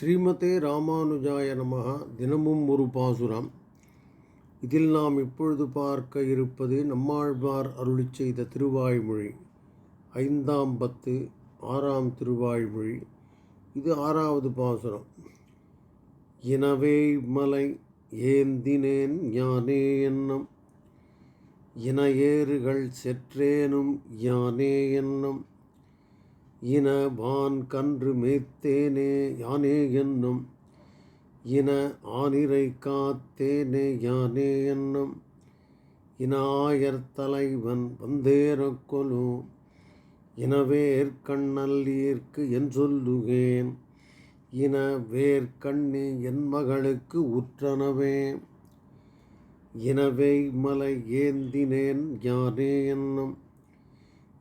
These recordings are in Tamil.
ஸ்ரீமதே ராமானுஜாய நமः தினமும் ஒரு பாசுரம். இதில் நாம் இப்பொழுது பார்க்க இருப்பது நம்மாழ்வார் அருளி செய்த திருவாய்மொழி. ஐந்தாம் பத்து ஆறாம் திருவாய்மொழி. இது ஆறாவது பாசுரம். எனவே மலை ஏந்தினேன் ஞானே எண்ணம் இன ஏறுகள் செற்றேனும் யானே எண்ணம் இன வான் கன்று மேய்த்தேனே யானே என்னும் இன ஆனிரை காத்தேனே யானே என்னும் இனாயர் தலைவன் வந்தேரக்கொலு இனவேற்கண்ணல்லீர்க்கு என் சொல்லுகேன் இன வேர் என் மகளுக்கு உற்றனவே இனவே மலை ஏந்தினேன் யானே என்னும்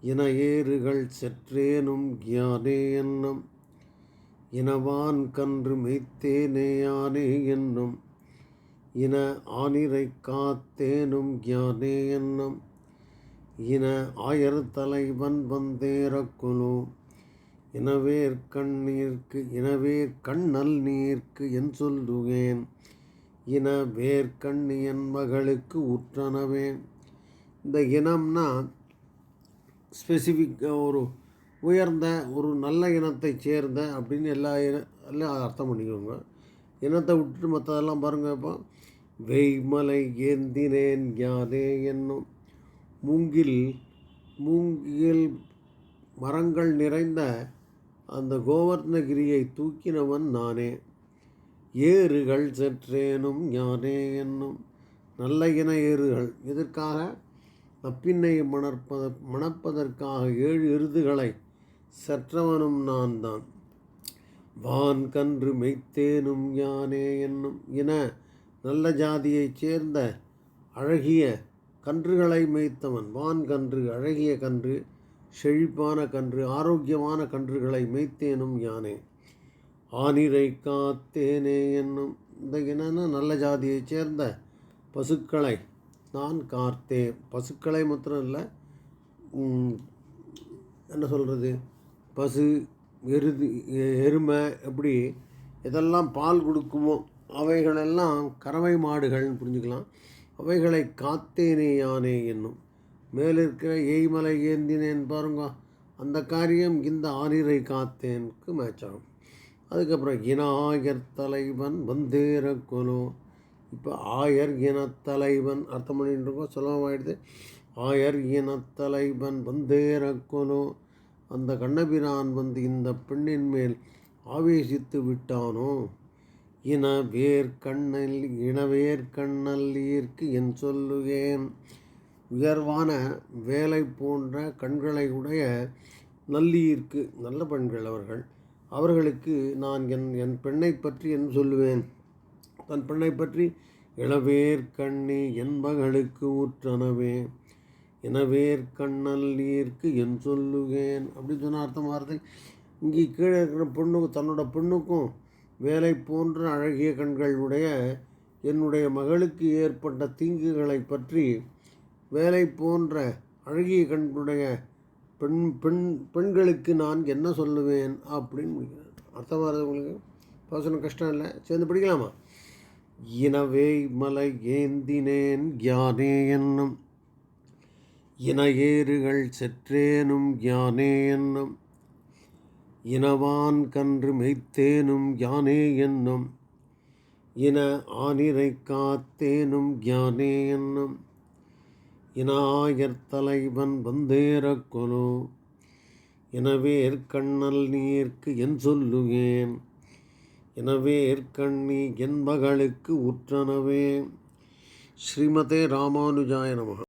இன ஏறுகள் செற்றேனும் யானே என்னும். இனவான் கன்று மெய்த்தேனேயானே என்னும். இன ஆனிரை காத்தேனும் யானே என்னும். இன ஆயர் தலைவன் வந்தேரக்குழு இனவேர் கண்ணீர்க்கு இனவேர் கண்ணல் நீர்க்கு என் சொல்லுவேன். இன வேர்கண்ணி என் மகளுக்கு உற்றனவேன். இந்த இனம்னா ஸ்பெசிஃபிக் ஒரு உயர்ந்த ஒரு நல்ல இனத்தை சேர்ந்த அப்படின்னு எல்லா இன எல்லாம் அர்த்தம் பண்ணிக்கோங்க. இனத்தை விட்டுட்டு மற்றதெல்லாம் பாருங்கள் இப்போ. வெய்மலை ஏந்தினேன் யாதே என்னும். மூங்கில் மூங்கில் மரங்கள் நிறைந்த அந்த கோவர்ணகிரியை தூக்கினவன் நானே. ஏறுகள் செற்றேனும் யானே என்னும். நல்ல இன ஏறுகள். இதற்காக நப்பின்னை மணற்பத மணப்பதற்காக ஏழு எருதுகளை சற்றவனும் நான் தான் வான் கன்று மெய்த்தேனும் யானே என்னும் என நல்ல ஜாதியைச் சேர்ந்த அழகிய கன்றுகளை மேய்த்தவன். வான் கன்று அழகிய கன்று செழிப்பான கன்று ஆரோக்கியமான கன்றுகளை மேய்த்தேனும் யானே. ஆனிரை காத்தேனே என்னும் இந்த என்னென்ன நல்ல ஜாதியைச் சேர்ந்த பசுக்களை நான் காத்தேன் பசுக்களை மாத்திரம் இல்லை என்ன சொல்கிறது பசு எருது எருமை எப்படி எதெல்லாம் பால் கொடுக்குமோ அவைகளெல்லாம் கறவை மாடுகள்னு புரிஞ்சுக்கலாம். அவைகளை காத்தேனே யானே என்னும். மேலிருக்கிற ஏய்மலை ஏந்தினேன் பாருங்க அந்த காரியம் இந்த ஆரியரை காத்தேனுக்கு மேட்ச் ஆகும். அதுக்கப்புறம் இனாயர் தலைவன் வந்தேர குலோ இப்போ ஆயர் இனத்தலைவன் அர்த்தம் பண்ணிட்டு இருக்கோம் சுலபமாயிடுது ஆயர் இனத்தலைவன் வந்தேர அந்த கண்ணபிரான் வந்து இந்த பெண்ணின் மேல் ஆவேசித்து விட்டானோ? இன வேர் கண்ணல் இனவேர் கண்ணல்லீர்க்கு என் சொல்லுகேன். உயர்வான வேலை போன்ற கண்களை உடைய நல்லீர்க்கு நல்ல பெண்கள் அவர்கள். அவர்களுக்கு நான் என் என் பெண்ணை பற்றி என்ன சொல்லுவேன். தன் பெண்ணை பற்றி இளவேர் கண்ணி என்பகளுக்கு ஊற்றனவே எனவேர் கண்ணல் நீர்க்கு என் சொல்லுவேன் அப்படின்னு சொன்ன அர்த்தம் வார்த்தை இங்கே கீழே இருக்கிற பெண்ணுக்கும் தன்னோட பெண்ணுக்கும் வேலை போன்ற அழகிய கண்களுடைய என்னுடைய மகளுக்கு ஏற்பட்ட தீங்குகளை பற்றி வேலை போன்ற அழகிய கண்களுடைய பெண் பெண் பெண்களுக்கு நான் என்ன சொல்லுவேன் அப்படின்னு அர்த்தம் வருது உங்களுக்கு? பசங்க கஷ்டம் இல்லை? சேர்ந்து படிக்கலாமா? இனவே மலை ஏந்தினேன் யானே என்னும். இனையேறுகள் செற்றேனும் யானே என்னும். இனவான் கன்று மெய்த்தேனும் யானே என்னும். இன ஆனிரை காத்தேனும் யானே என்னும். இனாயர் தலைவன் வந்தேரக்கொலோ எனவே கண்ணல் நீர்க்கு என் சொல்லுவேன் எனவே ஏற்கண்ணி என் மகளுக்கு உற்றனவே. ஸ்ரீமதே ராமானுஜாய நமக.